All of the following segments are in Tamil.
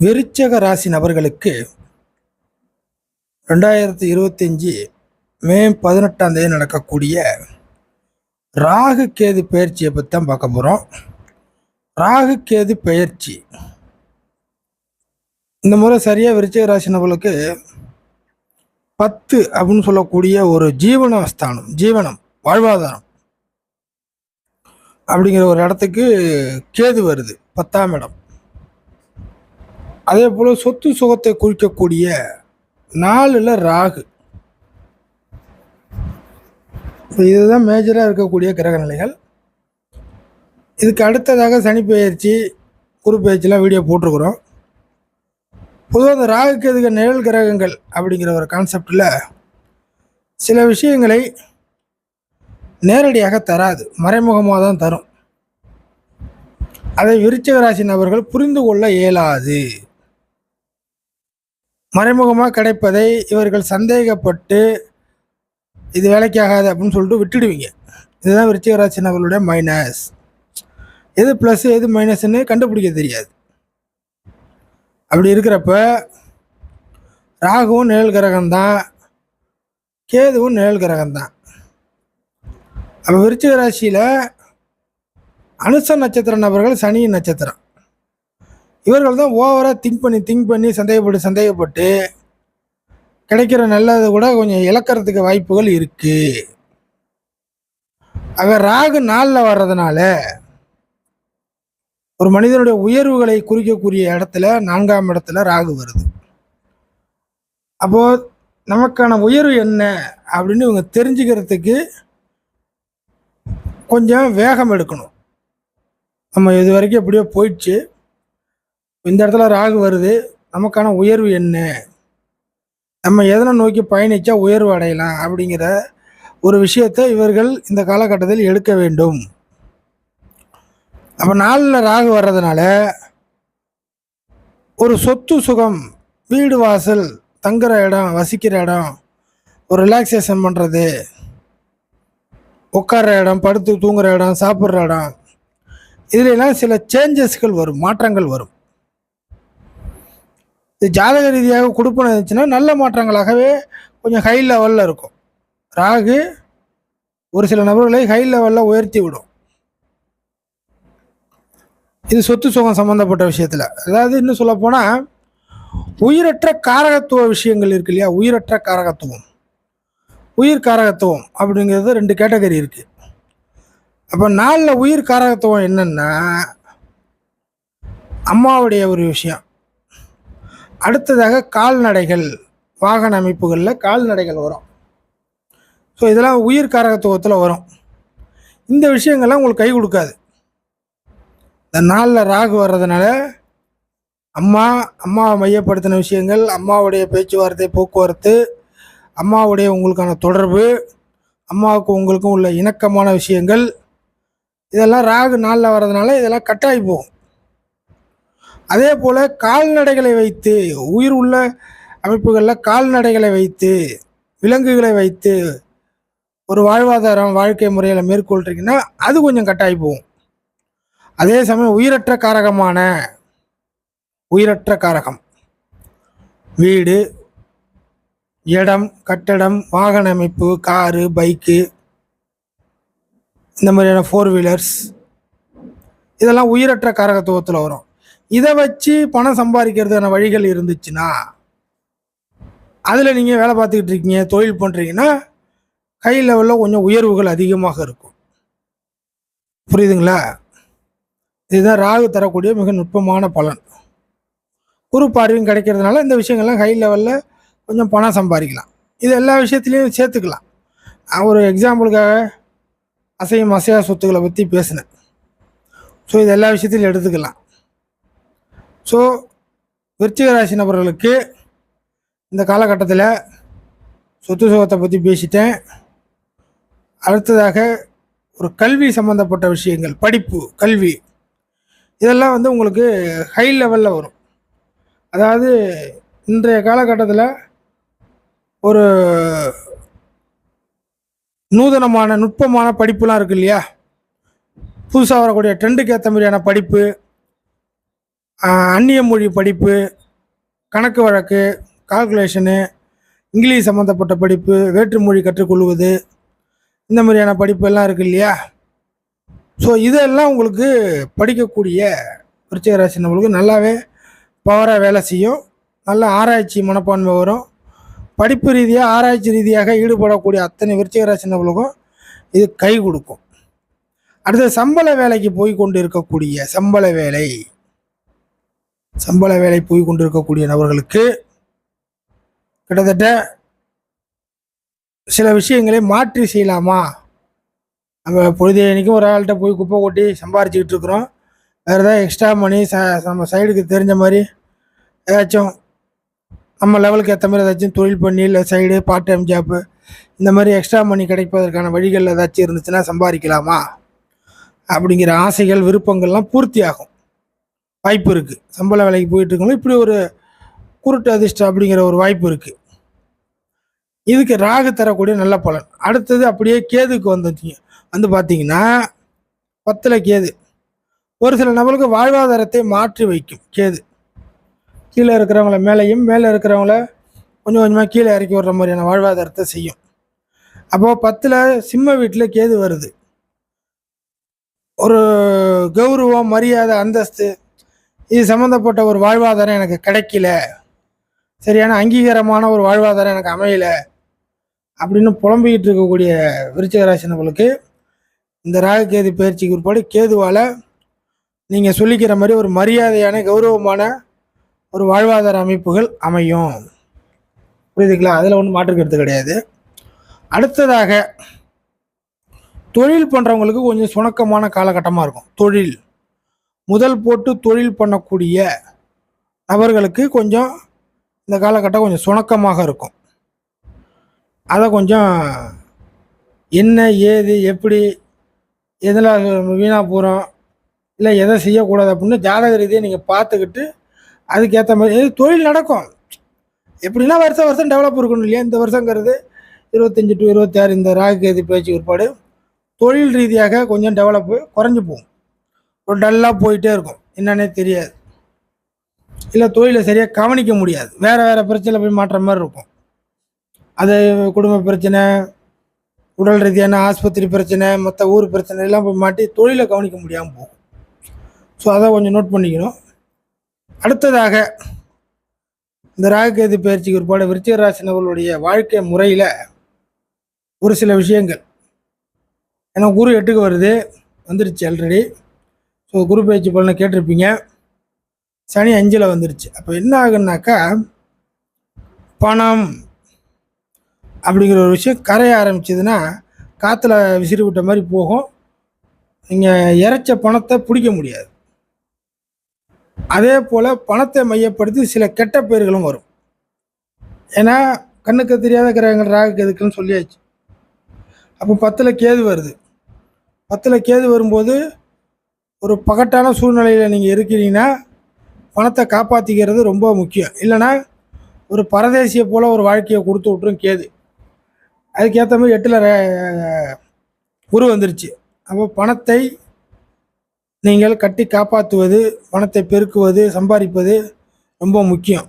விருச்சக ராசி நபர்களுக்கு ரெண்டாயிரத்தி இருபத்தஞ்சி மே பதினெட்டாம் தேதி நடக்கக்கூடிய ராகு கேது பயிற்சியை பற்றி தான் பார்க்க போகிறோம் ராகு கேது பயிற்சி. இந்த முறை சரியாக விருச்சக ராசி நபர்களுக்கு பத்து அப்படின்னு சொல்லக்கூடிய ஒரு ஜீவன ஸ்தானம் ஜீவனம் வாழ்வாதாரம் அப்படிங்கிற ஒரு இடத்துக்கு கேது வருது பத்தாம் இடம். அதே போல் சொத்து சுகத்தை குறிக்கக்கூடிய நாலில் ராகு. இதுதான் மேஜராக இருக்கக்கூடிய கிரக நிலைகள். இதுக்கு அடுத்ததாக சனி பெயர்ச்சி குரு பெயர்ச்சிலாம் வீடியோ போட்டிருக்கிறோம். பொதுவாக இந்த ராகுக்கு எதுக்கு நிழல் கிரகங்கள் அப்படிங்கிற ஒரு கான்செப்டில் சில விஷயங்களை நேரடியாக தராது. மறைமுகமாக தான் தரும். அதை விருச்சிக ராசி நபர்கள் புரிந்து கொள்ள இயலாது. மறைமுகமாக கிடைப்பதை இவர்கள் சந்தேகப்பட்டு இது வேலைக்காகாது அப்படின்னு சொல்லிட்டு விட்டுடுவீங்க. இதுதான் விருச்சிக ராசி நபர்களுடைய மைனஸ் எது ப்ளஸ் எது மைனஸ்ன்னு கண்டுபிடிக்க தெரியாது. அப்படி இருக்கிறப்ப ராகுவும் நிழல் கிரகம்தான் கேதுவும் நிழல் கிரகம்தான் அப்போ விருச்சிக ராசியில் அனுச நட்சத்திர நபர்கள் சனி நட்சத்திரம். இவர்கள் தான் ஓவராக திங்க் பண்ணி திங்க் பண்ணி சந்தேகப்பட்டு சந்தேகப்பட்டு கிடைக்கிற நல்லது கூட கொஞ்சம் இழக்கிறதுக்கு வாய்ப்புகள் இருக்குது ஆக ராகு நாளில் வர்றதுனால ஒரு மனிதனுடைய உயர்வுகளை குறிக்கக்கூடிய இடத்துல நான்காம் இடத்துல ராகு வருது. அப்போது நமக்கான உயர்வு என்ன அப்படின்னு இவங்க தெரிஞ்சுக்கிறதுக்கு கொஞ்சம் வேகம் எடுக்கணும். நம்ம இது வரைக்கும் எப்படியோ போயிடுச்சு. இந்த இடத்துல ராகு வருது நமக்கான உயர்வு என்ன? நம்ம எதனை நோக்கி பயணித்தா உயர்வு அடையலாம் அப்படிங்கிற ஒரு விஷயத்தை இவர்கள் இந்த காலகட்டத்தில் எடுக்க வேண்டும். அப்போ நாளில் ராகு வர்றதுனால ஒரு சொத்து சுகம் வீடு வாசல் தங்குற இடம் வசிக்கிற இடம் ஒரு ரிலாக்ஸேஷன் பண்ணுறது உட்கார இடம் படுத்து தூங்குற இடம் சாப்பிட்ற இடம் இதுலெல்லாம் சில சேஞ்சஸ்கள் வரும் மாற்றங்கள் வரும். இது ஜாதக ரீதியாக கொடுப்பன இருந்துச்சுன்னா நல்ல மாற்றங்களாகவே கொஞ்சம் ஹை லெவலில் இருக்கும். ராகு ஒரு சில நபர்களை ஹை லெவலில் உயர்த்தி விடும். இது சொத்து சுகம் சம்மந்தப்பட்ட விஷயத்தில். அதாவது இன்னும் சொல்லப்போனால் உயிரற்ற காரகத்துவ விஷயங்கள் இருக்கு இல்லையா? உயிரற்ற காரகத்துவம். உயிர் காரகத்துவம் அப்படிங்கிறது ரெண்டு கேட்டகரி இருக்குது அப்போ நாளில் உயிர் காரகத்துவம் என்னென்னா அம்மாவுடைய ஒரு விஷயம். அடுத்ததாக கால்நடைகள் வாகன அமைப்புகளில் கால்நடைகள் வரும். ஸோ இதெல்லாம் உயிர் காரகத்துவத்தில் வரும். இந்த விஷயங்கள்லாம் உங்களுக்கு கை கொடுக்காது. இந்த நாளில் ராகு வர்றதுனால அம்மா அம்மாவை மையப்படுத்தின விஷயங்கள் அம்மாவுடைய பேச்சுவார்த்தை போக்குவரத்து அம்மாவுடைய உங்களுக்கான தொடர்பு அம்மாவுக்கு உங்களுக்கும் உள்ள இணக்கமான விஷயங்கள் இதெல்லாம் ராகு நாளில் வர்றதுனால இதெல்லாம் கட்டாயி போகும். அதே போல் கால்நடைகளை வைத்து உயிர் உள்ள அமைப்புகளில் கால்நடைகளை வைத்து விலங்குகளை வைத்து ஒரு வாழ்வாதாரம் வாழ்க்கை முறையில் மேற்கொள்றீங்கன்னா அது கொஞ்சம் கட்டாயி போகும். அதே சமயம் உயிரற்ற காரகமான உயிரற்ற காரகம். வீடு இடம் கட்டடம் வாகன அமைப்பு காரு பைக்கு இந்த மாதிரியான ஃபோர் வீலர்ஸ் இதெல்லாம் உயிரற்ற காரகத்துவத்தில் வரும். இதை வச்சு பணம் சம்பாதிக்கிறதுக்கான வழிகள் இருந்துச்சுன்னா அதில் நீங்கள் வேலை பார்த்துக்கிட்டு இருக்கீங்க தொழில் பண்ணுறீங்கன்னா கை லெவலில் கொஞ்சம் உயர்வுகள் அதிகமாக இருக்கும். புரியுதுங்களா? இதுதான் ராகு தரக்கூடிய மிக நுட்பமான பலன். குரு பார்வையும் கிடைக்கிறதுனால இந்த விஷயங்கள்லாம் ஹை லெவலில் கொஞ்சம் பணம் சம்பாதிக்கலாம். இது எல்லா விஷயத்துலையும் சேர்த்துக்கலாம். ஒரு எக்ஸாம்பிளுக்காக அசையும் அசையா சொத்துக்களை பற்றி பேசினேன். ஸோ இது எல்லா விஷயத்திலையும் எடுத்துக்கலாம். ஸோ விருச்சிக ராசி நபர்களுக்கு இந்த காலகட்டத்தில் சொத்து சுகத்தை பற்றி பேசிட்டேன். அடுத்ததாக ஒரு கல்வி சம்மந்தப்பட்ட விஷயங்கள் படிப்பு கல்வி இதெல்லாம் வந்து உங்களுக்கு ஹை லெவலில் வரும். அதாவது இன்றைய காலகட்டத்தில் ஒரு நூதனமான நுட்பமான படிப்புலாம் இருக்கு இல்லையா? புதுசாக வரக்கூடிய ட்ரெண்டுக்கு ஏற்ற மாதிரியான படிப்பு அந்நிய மொழி படிப்பு கணக்கு வழக்கு கால்குலேஷனு இங்கிலீஷ் சம்மந்தப்பட்ட படிப்பு வேற்றுமொழி கற்றுக்கொள்வது இந்த மாதிரியான படிப்பு எல்லாம் இருக்கு இல்லையா? ஸோ இதெல்லாம் உங்களுக்கு படிக்கக்கூடிய விருச்சிக ராசி நம்மளுக்கு நல்லாவே பவராக வேலை செய்யும். நல்ல ஆராய்ச்சி மனப்பான்மை வரும். படிப்பு ரீதியாக ஆராய்ச்சி ரீதியாக ஈடுபடக்கூடிய அத்தனை விருச்சிக ராசி நம்மளுக்கும் இது கை கொடுக்கும். அடுத்து சம்பள வேலைக்கு போய் கொண்டு இருக்கக்கூடிய சம்பள வேலை. சம்பள வேலை போய் கொண்டிருக்கக்கூடிய நபர்களுக்கு கிட்டத்தட்ட சில விஷயங்களை மாற்றி செய்யலாமா? நம்ம பொழுதேனிக்கும் ஒரு ஆள்கிட்ட போய் குப்பை கொட்டி சம்பாரிச்சுக்கிட்டு இருக்கிறோம். வேறு ஏதாவது எக்ஸ்ட்ரா மணி ச நம்ம சைடுக்கு தெரிஞ்ச மாதிரி ஏதாச்சும் நம்ம லெவலுக்கு ஏற்ற மாதிரி ஏதாச்சும் தொழில் பண்ணி இல்லை சைடு பார்ட் டைம் ஜாப்பு இந்த மாதிரி எக்ஸ்ட்ரா மணி கிடைப்பதற்கான வழிகள் ஏதாச்சும் இருந்துச்சுன்னா சம்பாதிக்கலாமா? அப்படிங்கிற ஆசைகள் விருப்பங்கள்லாம் பூர்த்தி ஆகும் வாய்ப்பு இருக்குது சம்பள வேலைக்கு போயிட்டுருக்கவங்களும் இப்படி ஒரு குருட்டு அதிர்ஷ்டம் அப்படிங்கிற ஒரு வாய்ப்பு இருக்குது இதுக்கு ராகு தரக்கூடிய நல்ல பலன். அடுத்தது அப்படியே கேதுக்கு வந்துட்டீங்க. வந்து பார்த்தீங்கன்னா பத்தில் கேது. ஒரு சில நபர்களுக்கு வாழ்வாதாரத்தை மாற்றி வைக்கும் கேது. கீழே இருக்கிறவங்கள மேலேயும் மேலே இருக்கிறவங்கள கொஞ்சம் கொஞ்சமாக கீழே இறக்கி விடுற மாதிரியான வாழ்வாதாரத்தை செய்யும். அப்போது பத்தில் சிம்ம வீட்டில் கேது வருது. ஒரு கௌரவம் மரியாதை அந்தஸ்து இது சம்மந்தப்பட்ட ஒரு வாழ்வாதாரம் எனக்கு கிடைக்கல. சரியான அங்கீகாரமான ஒரு வாழ்வாதாரம் எனக்கு அமையல. அப்படின்னு புலம்பிக்கிட்டு இருக்கக்கூடிய விருச்சிக இந்த ராகுகேது பயிற்சிக்கு உட்பட கேதுவால் நீங்கள் சொல்லிக்கிற மாதிரி ஒரு மரியாதையான கௌரவமான ஒரு வாழ்வாதார அமைப்புகள் அமையும். புரியுதுங்களா? அதில் ஒன்றும் மாற்றுக்கிறது கிடையாது. அடுத்ததாக தொழில் பண்ணுறவங்களுக்கு கொஞ்சம் சுணக்கமான காலகட்டமாக இருக்கும். தொழில். முதல் போட்டு தொழில் பண்ணக்கூடிய நபர்களுக்கு கொஞ்சம் இந்த காலகட்டம் கொஞ்சம் சுணக்கமாக இருக்கும். அதை கொஞ்சம் என்ன ஏது எப்படி எதில் வீணாக போகிறோம் இல்லை எதை செய்யக்கூடாது அப்படின்னு ஜாதக ரீதியை நீங்கள் பார்த்துக்கிட்டு அதுக்கேற்ற மாதிரி தொழில் நடக்கும். எப்படின்னா வருஷம் வருஷம் டெவலப் இருக்கணும் இல்லையா? இந்த வருஷங்கிறது இருபத்தஞ்சி டு இருபத்தாறு இந்த ராகு கேது பேச்சு ஏற்பாடு தொழில் ரீதியாக கொஞ்சம் டெவலப்பு குறைஞ்சி போகும். ஒரு டல்லாக போயிட்டே இருக்கும். என்னன்னே தெரியாது. இல்லை தொழிலை சரியாக கவனிக்க முடியாது. வேறு வேறு பிரச்சனை போய் மாற்ற மாதிரி இருக்கும். அது குடும்ப பிரச்சனை உடல் ரீதியான ஆஸ்பத்திரி பிரச்சனை மற்ற ஊர் பிரச்சனை எல்லாம் போய் மாட்டி தொழிலை கவனிக்க முடியாமல் போகும். ஸோ அதை கொஞ்சம் நோட் பண்ணிக்கணும். அடுத்ததாக இந்த ராகுகேது பயிற்சிக்கு ஒருபாடு விருச்சிக ராசி வாழ்க்கை முறையில் ஒரு சில விஷயங்கள். ஏன்னா குரு எட்டுக்கு வருது. வந்துருச்சு ஆல்ரெடி ஸோ குரு பயிற்சி பலனை கேட்டிருப்பீங்க. சனி அஞ்சில் வந்துருச்சு. அப்போ என்ன ஆகுனாக்கா பணம் அப்படிங்கிற ஒரு விஷயம் கரைய ஆரம்பிச்சதுன்னா காற்றுல விசிறி விட்ட மாதிரி போகும். நீங்கள் இறைச்ச பணத்தை பிடிக்க முடியாது. அதே போல் பணத்தை மையப்படுத்தி சில கெட்ட பேர்களும் வரும். ஏன்னா கண்ணுக்கு தெரியாத கிரகங்கள் ராக கேதுக்குன்னு சொல்லியாச்சு. அப்போ பத்தில் கேது வருது. பத்தில் கேது வரும்போது ஒரு பகட்டான சூழ்நிலையில் நீங்கள் இருக்கிறீங்கன்னா பணத்தை காப்பாற்றிக்கிறது ரொம்ப முக்கியம். இல்லைன்னா ஒரு பரதேசியை போல் ஒரு வாழ்க்கையை கொடுத்து விட்ரும் கேது. அதுக்கேற்ற மாதிரி எட்டில் குரு வந்துருச்சு. அப்போ பணத்தை நீங்கள் கட்டி காப்பாற்றுவது பணத்தை பெருக்குவது சம்பாதிப்பது ரொம்ப முக்கியம்.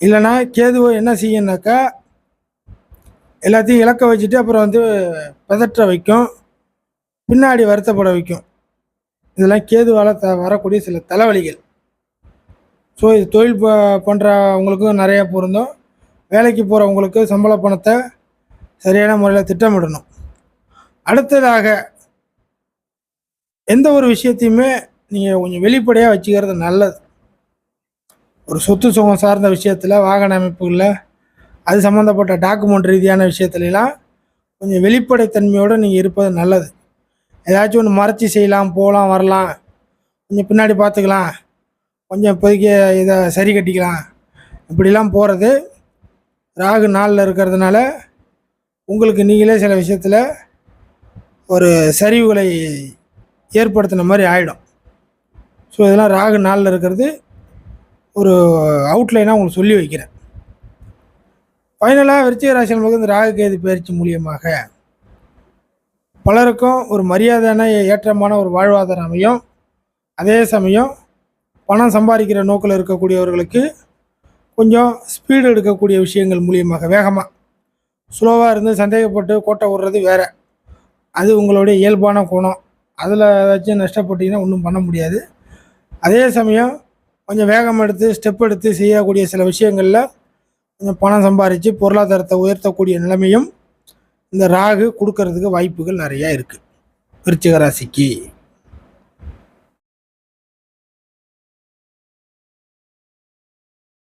இல்லைன்னா கேதுவை என்ன செய்யணுனாக்கா எல்லாத்தையும் இழக்க வச்சுட்டு அப்புறம் வந்து பதற்ற வைக்கும். பின்னாடி வருத்தப்பட வைக்கும். இதெல்லாம் கேதுவால் த வரக்கூடிய சில தலைவலிகள். ஸோ இது தொழில் ப பண்ணுறவங்களுக்கும் நிறையா பொருந்தும். வேலைக்கு போகிறவங்களுக்கு சம்பள பணத்தை சரியான முறையில் திட்டமிடணும். அடுத்ததாக எந்த ஒரு விஷயத்தையுமே நீங்கள் கொஞ்சம் வெளிப்படையாக வச்சுக்கிறது நல்லது. ஒரு சொத்து சுகம் சார்ந்த விஷயத்தில் வாகன அமைப்புகளில் அது சம்மந்தப்பட்ட டாக்குமெண்ட் ரீதியான விஷயத்துலலாம் கொஞ்சம் வெளிப்படைத்தன்மையோடு நீங்கள் இருப்பது நல்லது. ஏதாச்சும் ஒன்று மறைச்சி செய்யலாம் போகலாம் வரலாம். கொஞ்சம் பின்னாடி பார்த்துக்கலாம். கொஞ்சம் இப்போதைக்கு இதை சரி கட்டிக்கலாம். இப்படிலாம் போகிறது ராகு நாளில் இருக்கிறதுனால உங்களுக்கு நீங்களே சில விஷயத்தில் ஒரு சரிவுகளை ஏற்படுத்தின மாதிரி ஆகிடும் ஸோ இதெல்லாம் ராகு நாளில் இருக்கிறது ஒரு அவுட்லைனாக உங்களுக்கு சொல்லி வைக்கிறேன். ஃபைனலாக விருச்சிக ராசி நமக்கு இந்த ராகு கேது பயிற்சி மூலியமாக பலருக்கும் ஒரு மரியாதையான ஏற்றமான ஒரு வாழ்வாதாரம் அமையும். அதே சமயம் பணம் சம்பாதிக்கிற நோக்கில் இருக்கக்கூடியவர்களுக்கு கொஞ்சம் ஸ்பீடு எடுக்கக்கூடிய விஷயங்கள் மூலியமாக வேகமாக ஸ்லோவாக இருந்து சந்தேகப்பட்டு கோட்டை விடுறது வேற. அது உங்களுடைய இயல்பான குணம். அதில் ஏதாச்சும் நஷ்டப்பட்டீங்கன்னா ஒன்றும் பண்ண முடியாது. அதே சமயம் கொஞ்சம் வேகம் எடுத்து ஸ்டெப் எடுத்து செய்யக்கூடிய சில விஷயங்களில் கொஞ்சம் பணம் சம்பாரித்து பொருளாதாரத்தை உயர்த்தக்கூடிய நிலைமையும் இந்த ராகு கொடுக்கறதுக்கு வாய்ப்புகள் நிறையா இருக்குது விருச்சிக ராசிக்கு.